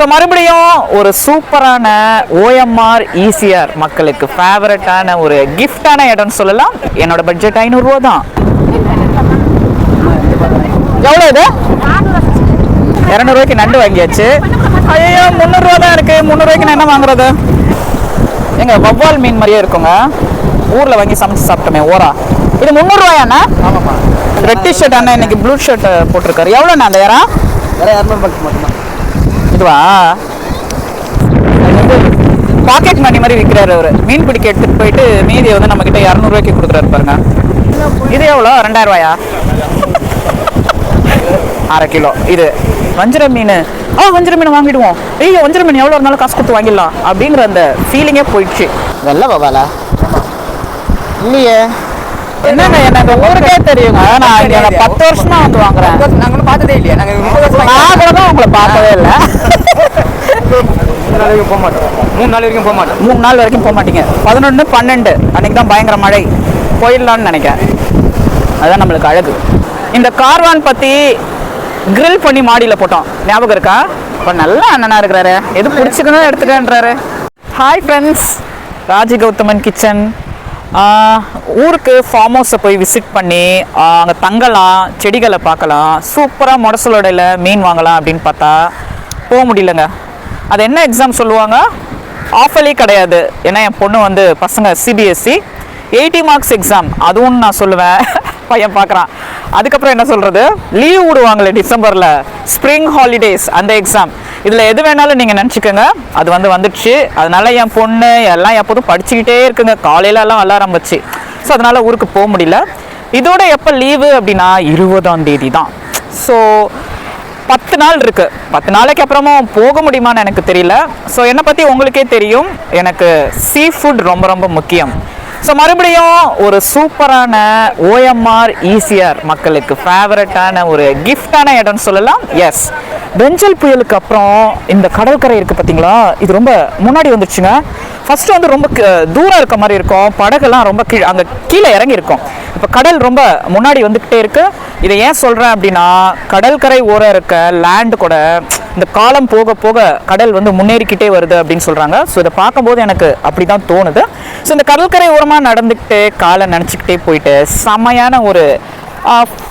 So மறுபடியும் ஒரு சூப்பரான ஓஎம்ஆர் ஈசிஆர் மக்களுக்கு ஃபேவரட்டான ஒரு கிஃப்டான இடம்னு சொல்லலாம். என்னோட பட்ஜெட் ஐநூறுரூவா தான். எவ்வளோ இது? இரநூறுவாய்க்கு நண்டு வாங்கியாச்சு. ஐயோ முந்நூறுரூவா தான் இருக்கு. முந்நூறுவாய்க்கு நான் என்ன வாங்குறது? எங்க வவ்வால் மீன் மாதிரியே இருக்குங்க. ஊர்ல வாங்கி சமைச்சு சாப்பிட்டோமே ஓரா. இது முந்நூறுவாயாண்ணா? ஆமாம்மா. ரெட் டிஷர்ட் அண்ணா இன்னைக்கு ப்ளூ ஷர்ட் போட்டிருக்காரு. எவ்வளோண்ணா அந்த இறா வேற இரநூறு பக்கம் மட்டும்தான். இதுவா பாக்கெட் மணி மாதிரி விற்கிறாரு அவர். மீன் பிடிக்க எடுத்துட்டு போயிட்டு மீதியை வந்து நம்ம கிட்ட இரநூறுவாய்க்கு கொடுக்குறாரு பாருங்க. இது எவ்வளோ? ரெண்டாயிரம் ரூபாயா அரை கிலோ. இது. வஞ்சிர மீன். ஆ வஞ்சிர மீன் வாங்கிடுவோம். ஐயோ வஞ்சிர மீன் எவ்வளோ இருந்தாலும் காசு கொடுத்து வாங்கிடலாம் அப்படிங்கிற அந்த ஃபீலிங்கே போயிடுச்சு. வெள்ளை பவாலா இல்லையே. என்னங்க எனக்கு ஊருக்கே தெரியுங்க. நான் பத்து வருஷமா வந்து வாங்குறேன். நாங்கள் ஒன்றும் பார்த்ததே இல்லையே. வருஷம் நான் கூட தான் உங்களை பார்த்ததே இல்லை. மூணு நாள் வரைக்கும் போக மாட்டோம். மூணு நாள் வரைக்கும் போக மாட்டோம். மூணு நாள் வரைக்கும் போக மாட்டீங்க. பதினொன்று பன்னெண்டு. அன்னைக்கு தான் பயங்கர மழை. போயிடலான்னு நினைக்கிறேன். அதுதான் நம்மளுக்கு அழகு. இந்த கார்வான் பற்றி grill பண்ணி மாடியில் போட்டோம். ஞாபகம் இருக்கா? இப்போ நல்ல அண்ணனா இருக்கிறாரு. எது பிடிச்சிக்கணும் எடுத்துட்டேன்றாரு hi friends Raji Gauthaman kitchen ஊருக்கு ஃபார்ம் ஹவுஸை போய் விசிட் பண்ணி அங்கே தங்கலாம் செடிகளை பார்க்கலாம். சூப்பராக முடசலோடையில் மீன் வாங்கலாம் அப்படின்னு பார்த்தா போக முடியலங்க. அது என்ன எக்ஸாம் சொல்லுவாங்க? ஆஃபலி கிடையாது. ஏன்னா என் பொண்ணு வந்து பசங்க சிபிஎஸ்சி எயிட்டி மார்க்ஸ் எக்ஸாம் அதுவும் நான் சொல்லுவேன். பையன் பார்க்குறான். அதுக்கப்புறம் என்ன சொல்கிறது லீவ் விடுவாங்களே டிசம்பரில். ஸ்ப்ரிங் ஹாலிடேஸ் அந்த எக்ஸாம் இதில் எது வேணாலும் நீங்கள் நினச்சிக்கோங்க. அது வந்து வந்துடுச்சு. அதனால என் பொண்ணு எல்லாம் எப்போதும் படிச்சுக்கிட்டே இருக்குங்க. காலையில எல்லாம் அலாரம் வச்சு. ஸோ அதனால் ஊருக்கு போக முடியல. இதோட எப்போ லீவு அப்படின்னா இருபதாம் தேதி தான் ஸோ பத்து நாள் இருக்கு. பத்து நாளைக்கு அப்புறமும் போக முடியுமான்னு எனக்கு தெரியல. ஸோ என்னை பற்றி உங்களுக்கே தெரியும். எனக்கு சீ ஃபுட் ரொம்ப ரொம்ப முக்கியம். ஸோ மறுபடியும் ஒரு சூப்பரான ஓஎம்ஆர் ஈசிஆர் மக்களுக்கு ஃபேவரட்டான ஒரு கிஃப்டான இடம்னு சொல்லலாம். எஸ் பெஞ்சல் புயலுக்கு அப்புறம் இந்த கடற்கரை இருக்குது பார்த்தீங்களா இது ரொம்ப முன்னாடி வந்துடுச்சுங்க ஃபஸ்ட்டு வந்து ரொம்ப தூரம் இருக்க மாதிரி இருக்கும். படகுலாம் ரொம்ப கீழே அங்கே கீழே இறங்கி இருக்கும் இப்போ கடல் ரொம்ப முன்னாடி வந்துக்கிட்டே இருக்குது இதை ஏன் சொல்கிறேன் அப்படின்னா கடற்கரை ஓரம் இருக்க லேண்டு கூட இந்த காலம் போக போக கடல் வந்து முன்னேறிக்கிட்டே வருது அப்படின்னு சொல்கிறாங்க ஸோ இதை பார்க்கும்போது எனக்கு அப்படி தான் தோணுது. ஸோ இந்த கடற்கரை ஓரமாக நடந்துக்கிட்டு காலை நினச்சிக்கிட்டே போயிட்டு செமையான ஒரு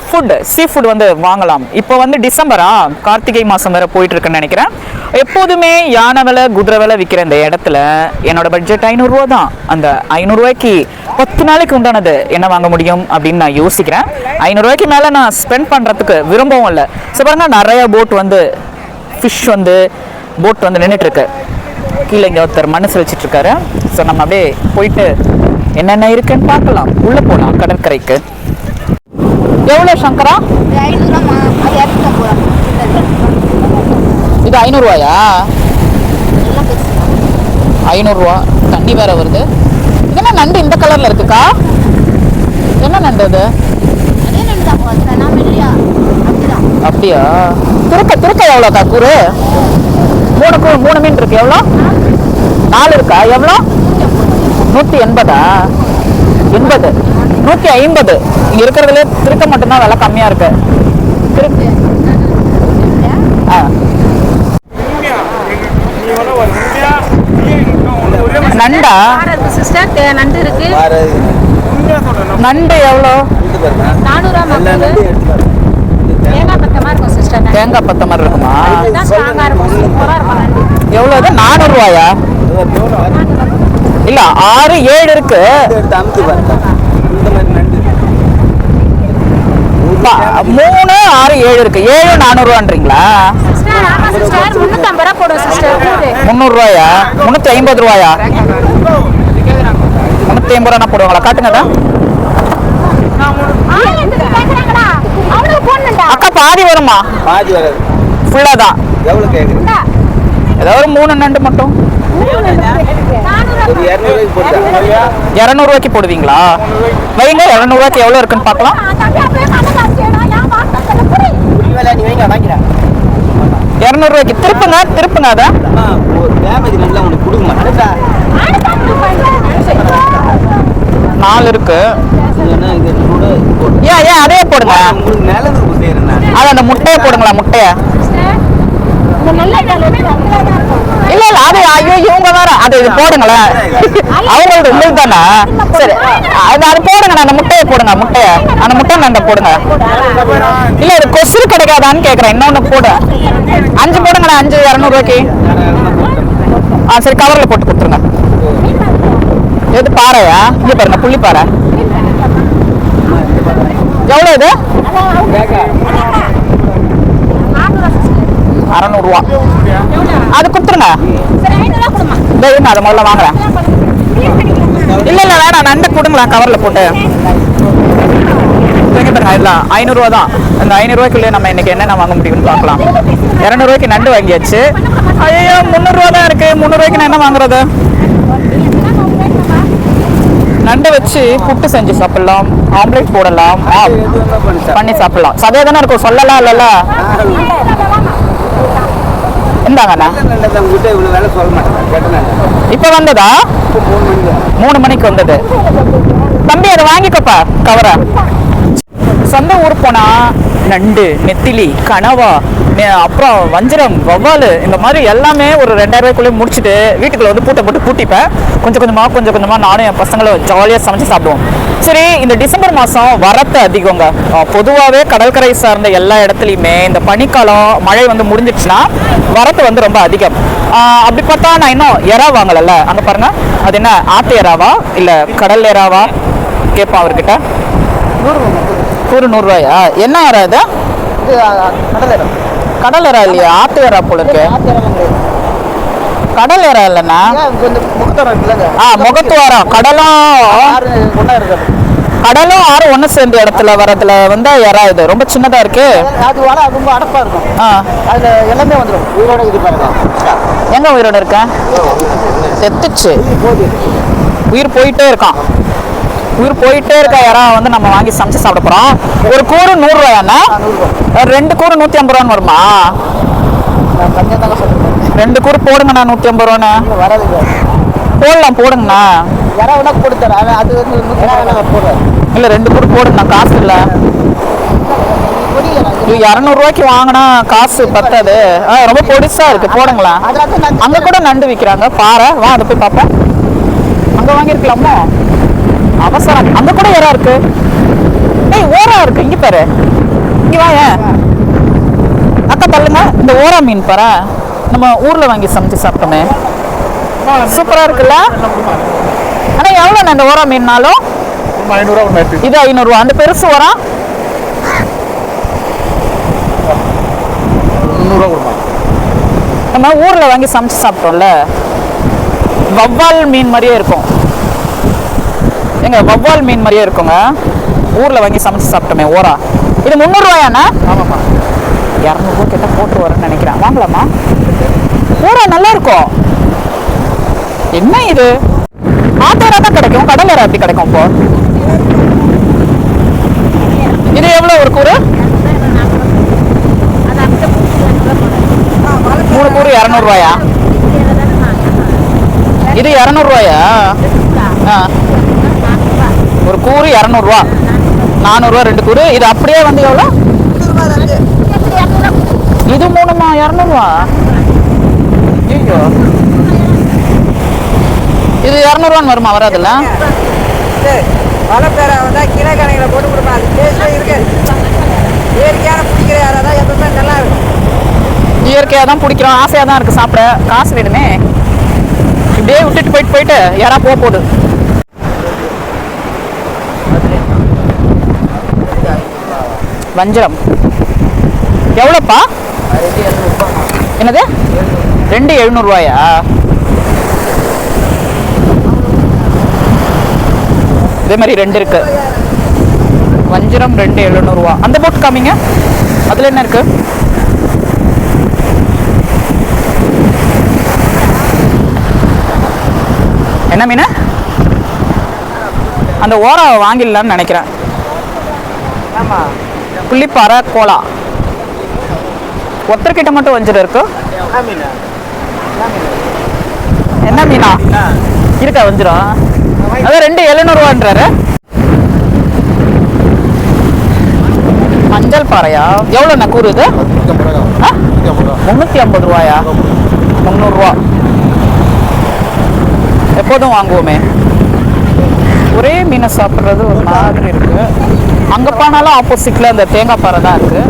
ஃபுட் சீ ஃபுட் வந்து வாங்கலாம். இப்போ வந்து டிசம்பரா? கார்த்திகை மாதம் வேறு போயிட்டுருக்குன்னு நினைக்கிறேன். எப்போதுமே யானை விலை குதிரை விலை விற்கிற இந்த இடத்துல என்னோட பட்ஜெட் ஐநூறுரூவா தான். அந்த ஐநூறுரூவாய்க்கு பத்து நாளைக்கு உண்டானது என்ன வாங்க முடியும் அப்படின்னு நான் யோசிக்கிறேன். ஐநூறுரூவாய்க்கு மேலே நான் ஸ்பெண்ட் பண்ணுறதுக்கு விரும்பவும் இல்லை. ஸோ பாருங்க நிறைய போட் வந்து ஃபிஷ் வந்து போட் வந்து நின்றுட்டுருக்கு கீழே இங்கே ஒருத்தர் மனசு வச்சிட்ருக்காரு ஸோ நம்ம அப்படியே போயிட்டு என்னென்ன இருக்குன்னு பார்க்கலாம். உள்ளே போகலாம் கடற்கரைக்கு. எவ்வளோ சங்கரா? இது ஐநூறுரூவாயா ஐநூறுரூவா தண்ணி வேற வருது. என்ன நண்டு இந்த கலரில் இருக்குக்கா? என்ன நண்டு அது? அப்படியா? திருக்க திருக்க எவ்வளோக்கா? கூறு? மூணு மூணு மீன் இருக்கு. எவ்வளோ? நாலு இருக்கா? எவ்வளோ? நூற்றி எண்பதா? எண்பது. நூற்றி ஐம்பது. இருக்கிறதுல திருக்க மட்டும்தான் விலை கம்மியாக இருக்கு. திருக்கு ஆ. நண்டா? சிஸ்டர் நண்டு இருக்கு. நண்டு எவ்வளோ? நானூறுவா தேங்காய் பத்தமா இருக்கும் சிஸ்டர். தேங்காய் பத்த மாதிரி இருக்குமா? இதுதான் ஸ்ட்ராங்கா இருக்கும். சூப்பரா இருக்கும் நண்டு. எவ்வளோ இது? நானூறுரூவாயா இல்லை ஆறு ஏழு இருக்கு. மூணு ஆறு ஏழு இருக்கு. ஏழு நானூறுவான்றீங்களா? சிஸ்டர் ஆமா சிஸ்டர். முந்நூற்றம்பது ரூபா போடும் சிஸ்டர். கூறு முந்நூறுரூவாயா முந்நூற்றி ஐம்பது ரூபாயா? முந்நூற்றி ஐம்பது ரூபா போடுவாங்களா? காட்டுங்க அக்கா. பாதி வருமா? பாதி வராது. ஃபுல்லாக தான். எவ்வளோ கேட்குறீங்க ஏதோ ஒரு மூணு நண்டு மட்டும். இரநூறுவாய்க்கு போடுவீங்களா? வைங்க இரநூறுவாய்க்கு எவ்வளோ இருக்குன்னு பார்க்கலாம். இரநூறுவாய்க்கு திருப்புங்க திருப்புங்க அதை ஒரு டேமேஜ் நல்லா உனக்கு கொடுக்க நாலு இருக்கு. ஏன் ஏன் அதே போடுங்க. அது அந்த முட்டையை போடுங்களா முட்டையை. இல்ல இல்ல அது ஐயோ இவங்க வேற. அது இது போடுங்களேன். அவங்களோட உங்களுக்கு தானே? சரி அது அது போடுங்க அந்த முட்டையை போடுங்க முட்டையை. அந்த முட்டை நண்டை போடுங்க. இல்ல இது கொசு கிடைக்காதான்னு கேக்குறேன். இன்னொன்னு போடு. அஞ்சு போடுங்களேன் அஞ்சு இரநூறுவாய்க்கு ஆ சரி கவர்ல போட்டு கொடுத்துருங்க. எது பாறையா? இங்க பாருங்க புள்ளி பாறை. எவ்வளவு இது? அறநூறுவா. அது கொடுத்துருங்க. இந்த இருங்க அதை முதல்ல வாங்குறேன். இல்ல இல்ல வேணாம். நண்டு கொடுங்களேன் கவர்ல போட்டு. இல்ல ஐநூறுரூவா தான். அந்த ஐநூறுரூவாய்க்குள்ளே நம்ம இன்னைக்கு என்னென்ன வாங்க முடியும்னு பார்க்கலாம். இரநூறுவாய்க்கு நண்டு வாங்கியாச்சு. ஐயோ முந்நூறுரூவா தான் இருக்கு. முந்நூறுவாய்க்கு நான் என்ன வாங்குறது? நண்டை வச்சு புட்டு செஞ்சு சாப்பிடலாம். ஆம்லேட் போடலாம். பண்ணி சாப்பிடலாம். தானே இருக்கும். சொல்லலாம் இல்லைல்ல இந்தாங்கண்ணா இப்போ வந்ததா? மூணு மணிக்கு மூணு மணிக்கு வந்தது. தம்பி அதை வாங்கிக்கப்பா கவரை சொந்த ஊர் போனா நண்டு நெத்திலி கனவா அப்புறம் வஞ்சிரம் வவ்வாலு இந்த மாதிரி எல்லாமே ஒரு ரெண்டாயிரம் ரூபாய்க்குள்ளே முடிச்சுட்டு வீட்டுக்குள்ள வந்து பூட்டை போட்டு பூட்டிப்பேன். கொஞ்சம் கொஞ்சமா கொஞ்சம் கொஞ்சமா நானும் என் பசங்களை ஜாலியாக சமைச்சு சாப்பிடுவோம். சரி இந்த டிசம்பர் மாதம் வரத்து அதிகங்க. பொதுவாகவே கடற்கரை சார்ந்த எல்லா இடத்துலையுமே இந்த பனிக்காலம் மழை வந்து முடிஞ்சிடுச்சுன்னா வரத்து வந்து ரொம்ப அதிகம். அப்படி பார்த்தா நான் இன்னும் எறா வாங்கலைல்ல? அங்கே பாருங்க. அது என்ன? ஆத்து எறாவா இல்லை கடல் எறாவா கேட்போம் அவர்கிட்ட. கூறு நூறுரூவாயா என்ன எறா இது? கடலை கடல் எறா இல்லையா? ஆத்து எறா போல இருக்கு. கடல் எறா இல்லைண்ணா? இருக்குல்லங்க ஆ முகத்துவாரம் கடலும் கடலும் ஆறு ஒன்று சேர்ந்த இடத்துல வரதுல வந்து எறா இது. ரொம்ப சின்னதா இருக்கு. அது ரொம்ப அடப்பா இருக்கும். ஆ. அதுல எல்லாமே வந்துடும் உயிரோட இது பாருங்க. எங்க உயிரோட இருக்க? செத்துச்சு. உயிர் போயிட்டே இருக்கான். உயிர் போயிட்டே இருக்க யாரா வந்து நம்ம வாங்கி சமைச்சு சாப்பிட போறோம். ஒரு கூறு நூறு ரூபாயாண்ணா ரெண்டு கூறு நூத்தி ஐம்பது ரூபான்னு வருமா? ரெண்டு கூறு போடுங்கண்ணா நூத்தி ஐம்பது ரூபான்னு. போடலாம் போடுங்கண்ணா. யாரா வேணா கொடுத்தாரு அவன் அது வந்து நூற்றி நாற்பது போடுறாரு இல்ல ரெண்டு கூறு போடுங்கண்ணா காசு இல்ல. இரநூறுவாய்க்கு வாங்கினா காசு பத்தாது. ஆ, ரொம்ப பொடிசா இருக்கு. போடுங்களா. அங்க கூட நண்டு விக்கிறாங்க. பாரு வா அதை போய் பார்ப்போம் அங்க வாங்கியிருக்கலாமோ அவசரம். அங்க கூட எறா இருக்கு. ஏய் ஓரா இருக்கு. இங்க பாரு. இங்க வா ஏன்? அக்கா தள்ளுங்க. இந்த ஓரா மீன் பாரு. நம்ம ஊர்ல வாங்கி சமைச்சு சாப்பிட்டோமே. சூப்பரா இருக்குல்ல? ஆனா எவ்வளோ இந்த ஓரா மீன்னாலும்? இது ஐநூறுரூவா அந்த பெருசு கொடுமா. நம்ம ஊர்ல வாங்கி சமைச்சு சாப்பிட்டோம்ல? வவ்வால் மீன் மாதிரியே இருக்கும். எங்க வவ்வால் மீன் மாதிரியே இருக்குங்க. ஊர்ல வாங்கி சமைச்சு சாப்பிட்டோமே ஓரா. இது முந்நூறுவாயாண்ணா? ஆமாம்மா. இரநூறுவா கிட்ட போட்டு வரேன்னு நினைக்கிறேன். வாங்கலாமா? ஓரா நல்லா இருக்கும். என்ன இது? ஆத்தோரா தான் கிடைக்கும் கடலோரா எப்படி கிடைக்கும் இப்போ? இது எவ்வளோ ஒரு கூறு? மூணு கூறு இரநூறுவாயா? இது இரநூறுவாயா? ஒரு கூறு இரநூறுவா. நானூறுரூவா ரெண்டு கூறு. இது அப்படியே வந்து எவ்வளோ இது மூணுமா இரநூறுவா? ஐயோ. இது இரநூறுவான்னு வருமா வராதுல்ல? மழை பேர வந்தா கிலோ கணக்கில் போட்டு கொடுப்பேன் அது டேஸ்டே இருக்கு. இயற்கையான பிடிக்கிற யாராவது எப்பவுமே நல்லா இருக்கும். இயற்கையாக தான் பிடிக்கிறோம் ஆசையாக தான் இருக்குது சாப்பிட. காசு வேணுமே. இப்படியே விட்டுட்டு போயிட்டு போயிட்டு யாரா போக போகுது. வஞ்சரம். எவ்வளோப்பா? என்னது? ரெண்டு எழுநூறுவாயா? இதே மாதிரி ரெண்டு இருக்கு. வஞ்சிரம் ரெண்டு எழுநூறுவா. அந்த போட்டு காமிங்க. அதில் என்ன இருக்கு? என்ன மீன்? அந்த ஓரா வாங்கிடலான்னு நினைக்கிறேன். ஆமாம் புள்ளிப்பாறை கோலா. ஒருத்தர்கிட்ட மட்டும் வஞ்சிரம் இருக்கு. என்ன மீனா? இருக்கா வஞ்சிரம்? அதான் ரெண்டு எழுநூறுவான்றாரு மஞ்ச கடல் பாறையா? எவ்வளோண்ணா கூறு இது? முந்நூற்றி ஐம்பது ரூபாயா? முந்நூறுரூவா எப்போதும் வாங்குவோமே. ஒரே மீனை சாப்பிட்றது ஒரு மாதிரி இருக்கு. அங்கே போனாலும் ஆப்போசிட்டில் அந்த தேங்காய் பாறை தான் இருக்கு.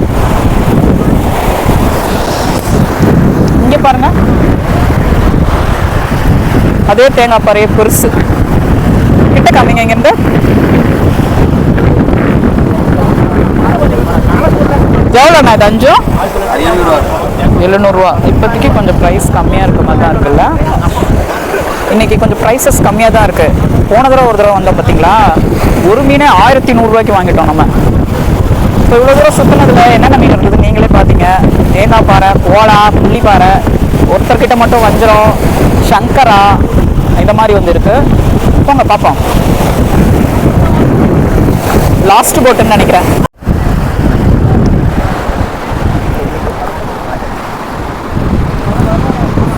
இங்கே பாருங்க. அதே தேங்காய் பாறையே பெருசு. கிட்ட காமிங்க இங்கேருந்து. எவ்வளோண்ணா இது அஞ்சும் எழுநூறுவா. இப்போதைக்கு கொஞ்சம் ப்ரைஸ் கம்மியாக இருக்க மாதிரி தான் இருக்குல்ல? இன்னைக்கு கொஞ்சம் ப்ரைஸஸ் கம்மியாக தான் இருக்குது போன தடவை ஒரு தடவை வந்தோம் பார்த்தீங்களா? ஒரு மீனே ஆயிரத்தி நூறுரூவாய்க்கு வாங்கிட்டோம் நம்ம. இப்போ இவ்வளோ தூரம் சுற்றினதுல என்னென்ன மீன் இருக்குது? நீங்களே பார்த்தீங்க. தேங்காய் பாறை கோலா புள்ளி பாறை. ஒருத்தர்கிட்ட மட்டும் வஞ்சரம் சங்கரா இந்த மாதிரி வந்து இருக்கு. போங்க பார்ப்போம். லாஸ்ட் போட்டுன்னு நினைக்கிறேன்.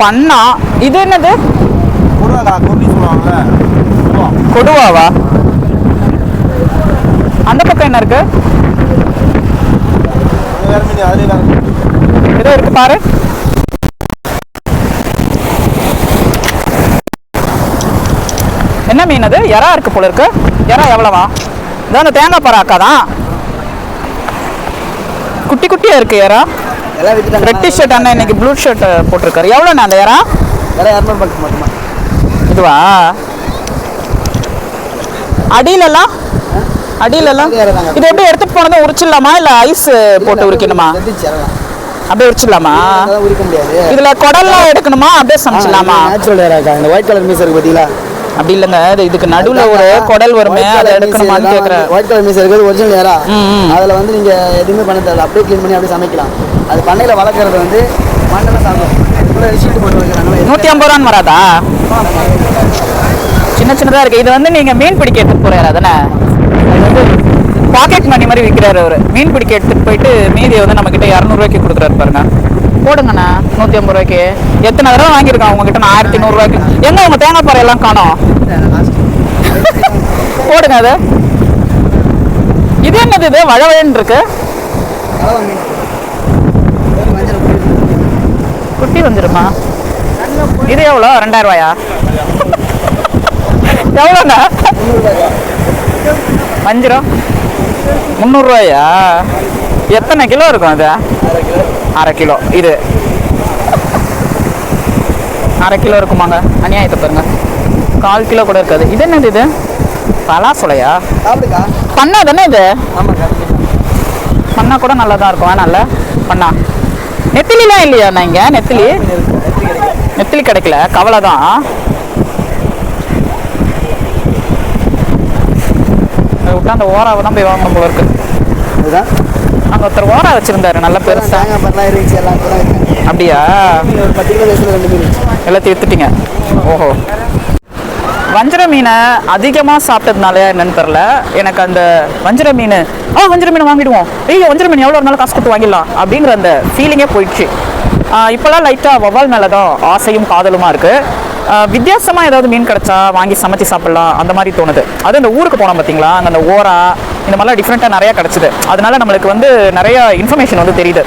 பண்ணா இது என்னது? கொடுவாவா? அந்த பக்கம் என்ன இருக்கு? ஏதோ இருக்கு பாரு. என்ன மீன் அது எறா இருக்கு போல இருக்கு. எறா எவ்வளவா? இதான் அந்த தேங்காய் பராக்கா தான் குட்டி குட்டியா இருக்கு எறா. வித்துட்டாங்க ரெட் ஷர்ட் அண்ணன் இன்னைக்கு ப்ளூ ஷர்ட் போட்டிருக்காரு. எவ்வளோண்ணா அந்த எறா? இதுவா? அடியிலலாம் அடியிலலாம். இது எப்படி எடுத்துட்டு போனதும் உரிச்சிடலாமா இல்ல ஐஸ் போட்டு உரிக்கணுமா? அப்படியே உரிச்சிடலாமா? உரிக்க முடியாது. இதுல குடல்லாம் எடுக்கணுமா? அப்படியே சமைச்சிடலாமா? நேச்சுரல் இந்த ஒயிட் கலர் மீஸ் இருக்கு பார்த்தீங்களா அப்படி இல்லைங்க. இது இதுக்கு நடுவுல ஒரு குடல் வருமே அதை எடுக்கணுமான்னு கேக்குறேன். ஒயிட் கலர் மீஸ் இருக்கிறது ஒரிஜினல் ம். அதில் வந்து நீங்க எதுவுமே பண்ண தேவையில்ல. அப்படியே க்ளீன் பண்ணி அப்படியே சமைக்கலாம். அது பண்ணையில் வளர்க்குறது வந்து மண்ணெல்லாம் சாப்பிடும். ஷீட் போட்டு வைக்கிறாங்க நூத்தி ஐம்பது ரூபான்னு வராதா? சின்ன சின்னதா இருக்கு. இது வந்து நீங்க மீன் பிடிக்க அதானே? இது வந்து பாக்கெட் மணி மாதிரி விற்கிறாரு அவரு. மீன் பிடிக்க எடுத்துட்டு போயிட்டு மீதியை வந்து நம்ம கிட்ட இரநூறுவாய்க்கு கொடுக்குறாரு பாருங்க. போடுங்கண்ணா நூத்தி ஐம்பது ரூபாய்க்கு. எத்தனை தடவை வாங்கியிருக்கேன் உங்ககிட்ட? நான் ஆயிரத்தி நூறுரூவாய்க்கு. எங்க உங்க தேங்காய் பாறை எல்லாம் காணோம்? போடுங்க அது. இது என்னது இது? வழவழன்னு இருக்கு. குட்டி வந்துருமா? இது எவ்வளோ? ரெண்டாயிரம் ரூபாயா எவ்வளோண்ணா? வஞ்சிரம். முந்நூறுரூவாயா? எத்தனை கிலோ இருக்கும் அது அரை கிலோ. இது. அரை கிலோ இருக்குமாங்க? அநியாயத்தை பாருங்க. கால் கிலோ கூட இருக்காது. இது என்னது இது? பலாசுலையா சாப்பிடுக்கா? பண்ணா தானே இது? பண்ணா கூட நல்லா தான் இருக்கும் வேணாம்ல பண்ணா. நெத்திலிலாம் இல்லையா நான் இங்கே? நெத்திலி? நெத்திலி கிடைக்கல. கவலை தான் விட்டா அந்த ஓராவை தான் போய் வாங்கணும் போல இருக்கு. அங்கே ஒருத்தர் ஓரா வச்சிருந்தாரு நல்ல பெருசா. அப்படியா? எல்லாத்தையும் வித்துட்டீங்க ஓஹோ. வஞ்சர மீனை அதிகமாக சாப்பிட்டதுனால என்னன்னு தெரில எனக்கு அந்த வஞ்சர மீன் ஆ வஞ்சர மீன் வாங்கிடுவோம். ஐயோ வஞ்சர மீன் எவ்வளோ இருந்தாலும் காசு கொடுத்து வாங்கிடலாம் அப்படிங்கிற அந்த ஃபீலிங்கே போயிடுச்சு. இப்போல்லாம் லைட்டாக வவ்வால் மேலே தான் ஆசையும் காதலுமா இருக்குது வித்தியாசமாக ஏதாவது மீன் கிடச்சா வாங்கி சமைச்சு சாப்பிட்லாம் அந்த மாதிரி தோணுது. அது இந்த ஊருக்கு போனோம் பார்த்தீங்களா அங்கே அந்த ஓரா இந்த மாதிரிலாம் டிஃப்ரெண்ட்டாக நிறையா கிடச்சிது. அதனால நம்மளுக்கு வந்து நிறைய இன்ஃபர்மேஷன் வந்து தெரியுது.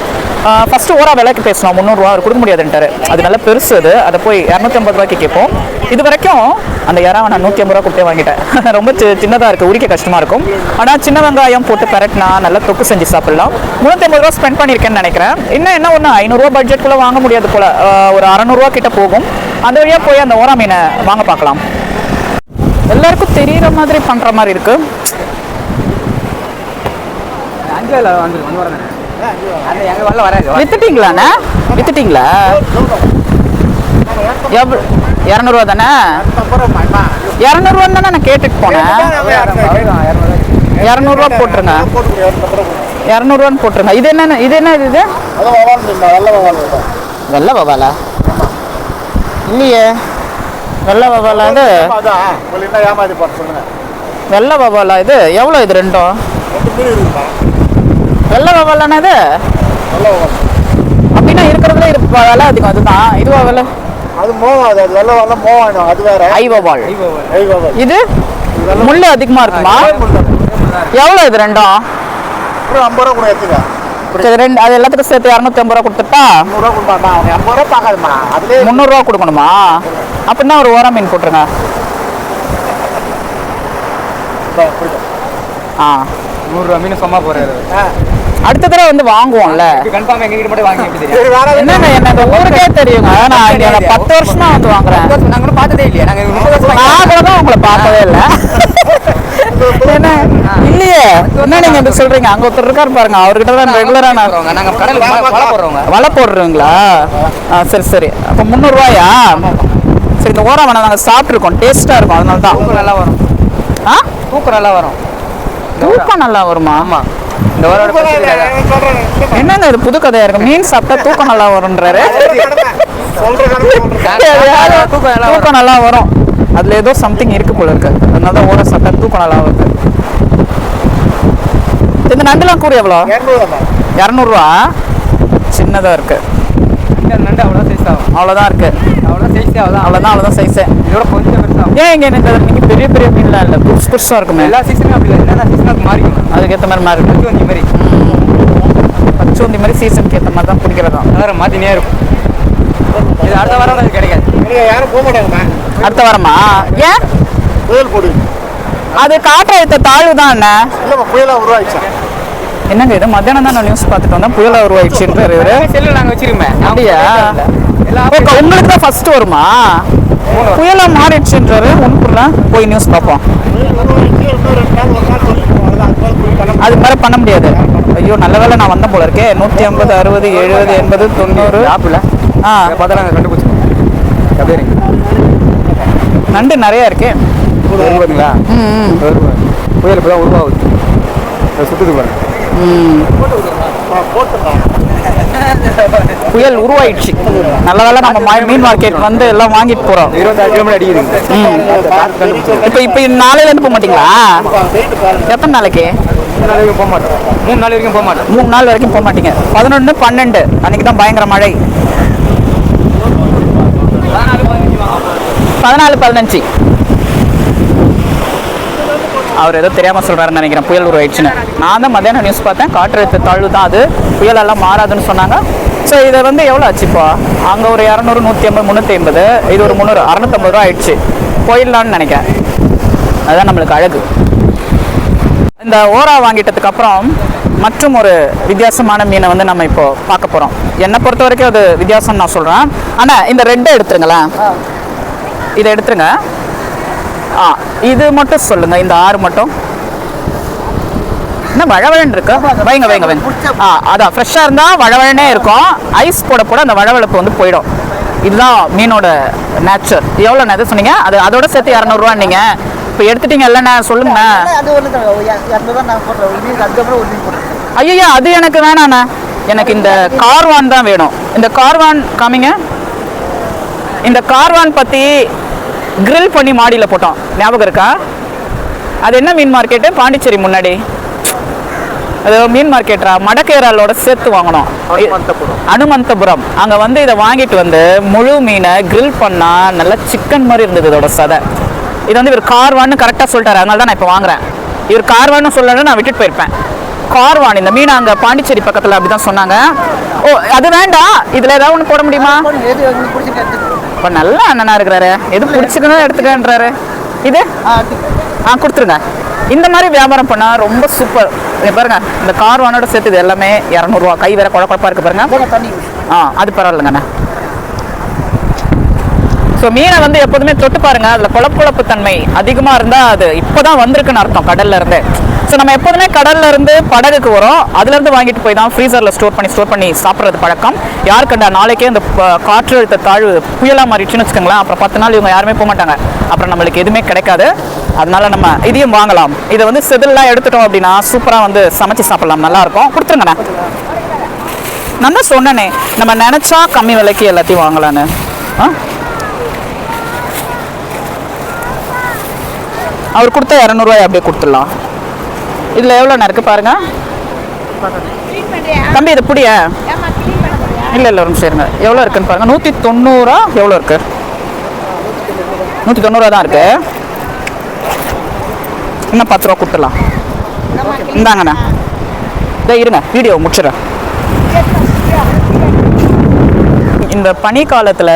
ஃபஸ்ட்டு ஓரா விலைக்கு பேசணும். முந்நூறுரூவா அவர் கொடுக்க முடியாதுன்ட்டாரு. அது நல்லா பெருசு அது. அதை போய் இரநூத்தி ஐம்பது ரூபாய்க்கு கேட்போம். இது வரைக்கும் அந்த இறாவை நான் நூற்றி ஐம்பது ரூபா கொடுத்தே வாங்கிட்டேன். ரொம்ப சின்னதாக இருக்குது உரிக்க கஷ்டமாக இருக்கும். ஆனால் சின்ன வெங்காயம் போட்டு பெரட்டினா நல்லா தொக்கு செஞ்சு சாப்பிடலாம். முந்நூற்றி ஐம்பது ரூபா ஸ்பெண்ட் பண்ணியிருக்கேன்னு நினைக்கிறேன். இன்னும் என்ன ஒன்று ஐநூறுரூவா பட்ஜெட்குள்ளே வாங்க முடியாது போல். ஒரு அறநூறுவா கிட்ட போகும். அந்த வழியாக போய் அந்த ஓரா மீனை வாங்க பார்க்கலாம். எல்லாருக்கும் தெரியிற மாதிரி பண்ணுற மாதிரி இருக்குது வித்துட்டீங்களாண்ணே? வித்துட்டீங்களா? எவ்வளோ? இரநூறுவா தானே? இரநூறுவா தானே நான் கேட்டுட்டு போனேன். இரநூறுவா போட்டுருங்க. இரநூறுவான்னு போட்டுருங்க. இது என்ன இது என்ன இது? இது வெள்ளை வவாலா இல்லையே. வெள்ளை வவாலா இது? வெள்ள வெள்ளை வவாலா இது? எவ்வளோ இது ரெண்டும்? வெள்ள வெள்ளை வவாலானா இது? அப்படின்னா இருக்கிறதுல இருப்பா விலை அதிகம். அதுதான். இதுவா விலை? அது மோவாது அது வெள்ளம் வரல மோவாயிடும் அது வேற. ஐ வவால் ஐவாவா இது? முள்ளு அதிகமா இருக்குமா? எவ்வளோ இது ரெண்டும் ஒரு ஐம்பது ரூபா கூட எடுத்துக்க ரெண்டு அது எல்லாத்துக்கும் சேர்த்து இரநூத்தி ஐம்பது ரூபா கொடுத்துட்டா? நூறுரூவா கொடுப்பாம்மா. அவன் ஐம்பது ரூபா பார்க்காதம்மா. அதுலேயே முந்நூறுரூவா கொடுக்கணுமா? அப்படின்னா ஒரு ஓரம் மீன் போட்டுருங்க. ஆ. நூறுரூவா மீன் சும்மா போறாரு. அடுத்த தடவை வந்து வாங்குவோம்ல. கன்ஃபார்ம் எங்க கிட்ட மட்டும் வாங்கி என்னங்க என்ன இந்த ஊருக்கே தெரியுங்க. நான் இங்க பத்து வருஷமா வந்து வாங்குறேன். நாங்க கூட பார்த்ததே இல்லையா. நாங்க நான் கூட தான் உங்களை பார்த்ததே இல்ல. என்ன இல்லையே. என்ன நீங்க இப்படி சொல்றீங்க? அங்க ஒருத்தர் இருக்காரு பாருங்க. அவர்கிட்ட தான் ரெகுலரா நாங்க வலை போடுறீங்களா? ஆ சரி சரி. அப்போ முந்நூறுரூவாயா சரி இந்த ஓரம் வேணா நாங்கள் சாப்பிட்ருக்கோம் டேஸ்ட்டாக இருக்கும் அதனால தான் நல்லா வரும். ஆ? தூக்கம் நல்லா வரும். தூக்கம் நல்லா வருமா? ஆமா. என்னங்க இது புது கதையா இருக்கு? மீன் சாப்பிட்டா தூக்கம் நல்லா வரும்ன்றாரு. தூக்கம் நல்லா வரும். தூக்கம் நல்லா வரும். அதுல ஏதோ சம்திங் இருக்கு போல இருக்கு. அதனால தான் ஓரம் சாப்பிட்டா தூக்கம் நல்லா வருது. இந்த நண்டுலாம் கூறு எவ்வளோ? இரநூறுவா? சின்னதாக இருக்கு. நண்டு அவ்வளோ சைஸ் ஆகும். அவ்வளோதான் இருக்கு. அவ்வளோ சைஸ் ஆகுது? அவ்வளோதான் அவ்வளோதான் சைஸே இதோட கொஞ்சம் பெருசாகும் ஏன் இங்கே எனக்கு நீங்கள் பெரிய பெரிய மீன்லாம் இல்லை. புதுசு புதுசாக இருக்குமே. எல்லா சீசனும் அப்படி இல்லை. என்னென்ன சீசனுக்கு மாறிக்கும் அதுக்கேற்ற மாதிரி கொஞ்சம் இந்த மாதிரி. பச்சோந்தி மாதிரி சீசனுக்கு ஏற்ற மாதிரி தான் பிடிக்கிறதும் கலர் மாற்றினே இருக்கும். இது அடுத்த வாரம் அது கிடைக்காது. யாரும் போக மாட்டாங்கம்மா. அடுத்த வாரமா? ஏன்? புயல் போடு. அது காற்றழுத்த தாழ்வு தான் என்ன? இல்லைம்மா புயலாக உருவாயிடுச்சா? என்னங்க இது? மத்தியானம் தான் நான் நியூஸ் பார்த்துட்டு வந்தேன். புயலா உருவாயிடுச்சுன்றாரு இவரு. செல்லு நாங்கள் வச்சிருக்கோம். அப்படியா? உங்களுக்கு தான் ஃபர்ஸ்ட் வருமா? புயலா மாறிடுச்சுன்றாரு ஒன்றுக்குள்ள போய் நியூஸ் பார்ப்போம். அது மாதிரி பண்ண முடியாது. ஐயோ நல்ல வேளை நான் வந்த போல இருக்கே. நூற்றி ஐம்பது அறுபது எழுபது எண்பது தொண்ணூறு. ஆப்பில் ஆ. பார்த்தா நாங்கள் கண்டுபிடிச்சோம் அப்படியே நண்டு நிறைய இருக்கே. வருவாங்களா ம் ம். புயல் இப்போ தான் உருவாகுது சுத்துது பாருங்க. புயல் உருவாயிடுச்சு. நல்ல வேளை நம்ம மீன் மார்க்கெட் வந்து எல்லாம் வாங்கிட்டு போறோம். இப்போ இப்போ நாளையில இருந்து போக மாட்டீங்களா? எத்தனை நாளைக்கு? போக மாட்டோம் மூணு நாள் வரைக்கும் போக மாட்டோம். மூணு நாள் வரைக்கும் போக மாட்டீங்க. பதினொன்று பன்னெண்டு. அன்னைக்கு தான் பயங்கர மழை. பதினாலு பதினஞ்சு. அவர் ஏதோ தெரியாமல் சொல்கிறாருன்னு நினைக்கிறேன். புயல் உருவாயிடுச்சுன்னு. நான் தான் மத்தியானம் நியூஸ் பார்த்தேன். காற்றழுத்த தாழ்வு தான் அது. புயல் எல்லாம் மாறாதுன்னு சொன்னாங்க. ஸோ இதை வந்து எவ்வளோ ஆச்சு இப்போ? அங்கே ஒரு இரநூறு நூற்றி ஐம்பது முந்நூற்றி ஐம்பது. இது ஒரு முந்நூறு அறநூற்றம்பது ரூபா ஆயிடுச்சு. போயிடலான்னு நினைக்கிறேன். அதுதான் நம்மளுக்கு அழகு. இந்த ஓரா வாங்கிட்டதுக்கு அப்புறம் மற்றும் ஒரு வித்தியாசமான மீனை வந்து நம்ம இப்போ பார்க்க போறோம். என்னை பொறுத்த வரைக்கும் அது வித்தியாசம் நான் சொல்றேன். ஆனா இந்த ரெட்டை எடுத்துருங்களேன். இதை எடுத்துருங்க. ஆ இது மட்டும் சொல்லுங்க இந்த ஆறு மட்டும். என்ன வழவழன் இருக்கு? வைங்க வைங்க வைங்க. ஆ அதான் ஃப்ரெஷ்ஷாக இருந்தால் வழவழனே இருக்கும். ஐஸ் போட போட அந்த வழவழப்பு வந்து போயிடும். இதுதான் மீனோட நேச்சர் எவ்வளோ நேரம் சொன்னீங்க? அது அதோட சேர்த்து இரநூறுவா நீங்கள் இப்போ எடுத்துட்டீங்க இல்லைண்ணா சொல்லுங்கண்ணா. அது அது எனக்கு வேணாண்ணா. எனக்கு இந்த கார்வான் தான் வேணும். இந்த கார்வான் காமிங்க. இந்த கார்வான் பற்றி grill பண்ணி மாடியில் போட்டோம். ஞாபகம் இருக்கா? அது என்ன மீன் மார்க்கெட்டு? பாண்டிச்சேரி முன்னாடி. அது மீன் மார்க்கெட்டா மடக்கேராலோட சேர்த்து வாங்கணும் அனுமந்தபுரம். அங்கே வந்து இதை வாங்கிட்டு வந்து முழு மீனை grill பண்ணா நல்லா சிக்கன் மாதிரி இருந்தது இதோட சதை. இது வந்து இவர் கார்வான்னு கரெக்டாக சொல்லிட்டாரு. அதனால தான் நான் இப்போ வாங்குறேன். இவர் கார்வான்னு சொல்லணும்னு நான் விட்டுட்டு போயிருப்பேன். கார்வான் இந்த மீன் அங்கே பாண்டிச்சேரி பக்கத்தில் அப்படி தான் சொன்னாங்க. ஓ அது வேண்டாம். இதில் ஏதாவது ஒன்று போட முடியுமா? இப்போ நல்ல அண்ணனா இருக்கிறாரு. எது பிடிச்சிக்கணும் எடுத்துக்கன்றாரு. இது? ஆ கொடுத்துருங்க. இந்த மாதிரி வியாபாரம் பண்ணால் ரொம்ப சூப்பர் பாருங்க இந்த கார்வானோட சேர்த்து இது எல்லாமே இரநூறுவா கை வேற குழ குழப்பா இருக்கு பாருங்க. ஆ அது பரவாயில்லைங்கண்ணா. ஸோ மீனை வந்து எப்போதுமே தொட்டு பாருங்க அதில் குழப்புழப்பு தன்மை அதிகமாக இருந்தால் அது இப்போதான் வந்திருக்குன்னு அர்த்தம் கடல்ல இருந்து. ஸோ நம்ம எப்போதுமே கடல்ல இருந்து படகுக்கு வரோம். அதுலேருந்து வாங்கிட்டு போய் தான் ஃப்ரீசரில் ஸ்டோர் பண்ணி ஸ்டோர் பண்ணி சாப்பிட்றது பழக்கம். யார் கண்டா நாளைக்கே அந்த காற்று காற்றழுத்த தாழ்வு புயலாக மாறிடுச்சுன்னு வச்சுக்கோங்களேன் அப்புறம் பத்து நாள் இவங்க யாருமே போக மாட்டாங்க. அப்புறம் நம்மளுக்கு எதுவுமே கிடைக்காது. அதனால நம்ம இதையும் வாங்கலாம். இதை வந்து செதில்லாம் எடுத்துட்டோம் அப்படின்னா சூப்பராக வந்து சமைச்சு சாப்பிடலாம். நல்லா இருக்கும். கொடுத்துருங்கண்ணே. நான் தான் சொன்னேனே நம்ம நினச்சா கம்மி விலைக்கு எல்லாத்தையும் வாங்கலான்னு ஆ? அவர் கொடுத்தா இரநூறுவாய் அப்படியே கொடுத்துடலாம். இதில் எவ்வளோ இருக்குது பாருங்க. தம்பி இது புடிய? இல்லை இல்லை ஒரு சரிங்க எவ்வளோ இருக்குன்னு பாருங்கள் நூற்றி தொண்ணூறா எவ்வளோ இருக்குது நூற்றி தொண்ணூறுவா தான் இருக்குது இன்னும் பத்து ரூபா கொடுத்துடலாம். இந்தாங்கண்ணா. இதை இருங்க வீடியோ முடிச்சிடறேன். இந்த பனி காலத்தில்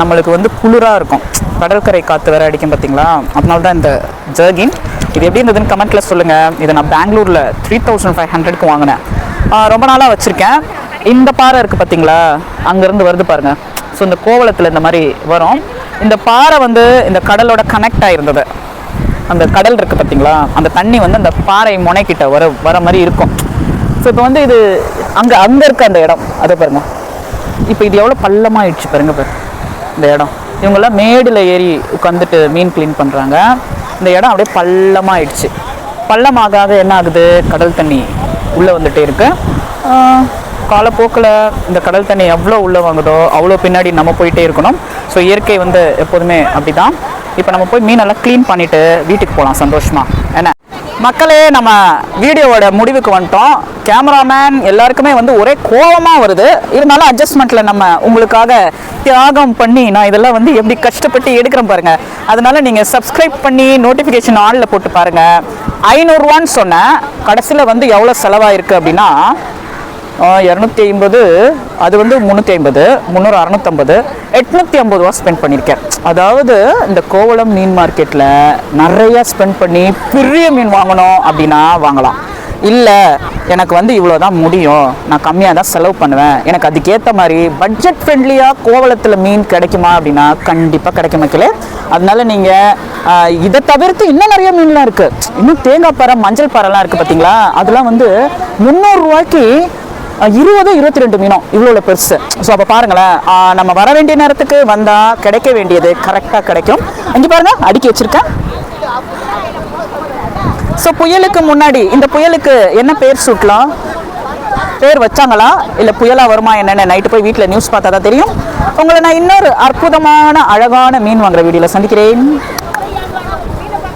நம்மளுக்கு வந்து குளிராக இருக்கும். கடற்கரை காற்று வேறு அடிக்கும் பார்த்தீங்களா அதனால தான் இந்த ஜர்கின். இது எப்படி இருந்ததுன்னு கமெண்ட்டில் சொல்லுங்கள் இதை நான் பெங்களூரில் த்ரீ தௌசண்ட் ஃபைவ் ஹண்ட்ரட்க்கு வாங்கினேன். ரொம்ப நாளாக வச்சுருக்கேன். இந்த பாறை இருக்குது பார்த்தீங்களா அங்கேருந்து வருது பாருங்கள் ஸோ இந்த கோவலத்தில் இந்த மாதிரி வரும். இந்த பாறை வந்து இந்த கடலோட கனெக்ட் ஆகிருந்தது அந்த கடல் இருக்குது பார்த்தீங்களா அந்த தண்ணி வந்து அந்த பாறை முனைக்கிட்ட வர வர மாதிரி இருக்கும். ஸோ இப்போ வந்து இது அங்கே அங்கே இருக்க அந்த இடம். அதை பாருங்கள் இப்போ இது எவ்வளோ பள்ளமாகிடுச்சு பாருங்க பாரு. இந்த இடம். இவங்கெல்லாம் மேடில் ஏறி உட்காந்துட்டு மீன் க்ளீன் பண்ணுறாங்க இந்த இடம் அப்படியே பள்ளமாகிடுச்சு பள்ளமாகாத என்ன ஆகுது? கடல் தண்ணி உள்ளே வந்துட்டே இருக்கு. காலப்போக்கில் இந்த கடல் தண்ணி எவ்வளோ உள்ளே வாங்குதோ அவ்வளோ பின்னாடி நம்ம போயிட்டே இருக்கணும். ஸோ இயற்கை வந்து எப்போதுமே அப்படி தான் இப்போ நம்ம போய் மீனெல்லாம் க்ளீன் பண்ணிவிட்டு வீட்டுக்கு போகலாம் சந்தோஷமா. என்ன? மக்களே நம்ம வீடியோவோட முடிவுக்கு வந்துட்டோம். கேமராமேன் எல்லாருக்குமே வந்து ஒரே கோவமாக வருது. இருந்தாலும் அட்ஜஸ்ட்மெண்ட்டில் நம்ம உங்களுக்காக தியாகம் பண்ணி நான் இதெல்லாம் வந்து எப்படி கஷ்டப்பட்டு எடுக்கிறேன் பாருங்கள் அதனால் நீங்கள் சப்ஸ்கிரைப் பண்ணி நோட்டிஃபிகேஷன் ஆனில் போட்டு பாருங்கள் ஐநூறுரூவான்னு சொன்னேன். கடைசியில் வந்து எவ்வளோ செலவாயிருக்கு அப்படின்னா இரநூத்தி ஐம்பது அது வந்து முந்நூற்றி ஐம்பது முந்நூறு அறநூற்றம்பது எட்நூற்றி ஐம்பது ரூபா ஸ்பெண்ட் பண்ணியிருக்கேன். அதாவது இந்த கோவளம் மீன் மார்க்கெட்டில் நிறையா ஸ்பெண்ட் பண்ணி பெரிய மீன் வாங்கணும் அப்படின்னா வாங்கலாம். இல்லை எனக்கு வந்து இவ்வளோ தான் முடியும். நான் கம்மியாக தான் செலவு பண்ணுவேன். எனக்கு அதுக்கேற்ற மாதிரி பட்ஜெட் ஃப்ரெண்ட்லியாக கோவளத்தில் மீன் கிடைக்குமா அப்படின்னா கண்டிப்பாக கிடைக்க மக்களே. அதனால நீங்கள் இதை தவிர்த்து இன்னும் நிறைய மீன்லாம் இருக்குது இன்னும் தேங்காய் பாறை மஞ்சள் பாறைலாம் இருக்குது பார்த்தீங்களா அதெல்லாம் வந்து முந்நூறுரூவாய்க்கு இருபது இருபத்தி ரெண்டு மீனும் இவ்வளோ பெருசு ஸோ அப்போ பாருங்களேன் நம்ம வர வேண்டிய நேரத்துக்கு வந்தால் கிடைக்க வேண்டியது கரெக்டாக கிடைக்கும். இங்கே பாருங்க அடுக்கி வச்சிருக்கேன். ஸோ புயலுக்கு முன்னாடி இந்த புயலுக்கு என்ன பேர் சூட்டலாம்? பேர் வச்சாங்களா? இல்லை புயலாக வருமா என்னென்ன நைட்டு போய் வீட்டில் நியூஸ் பார்த்தா தான் தெரியும். உங்களை நான் இன்னொரு அற்புதமான அழகான மீன் வாங்குற வீடியோவில் சந்திக்கிறேன்.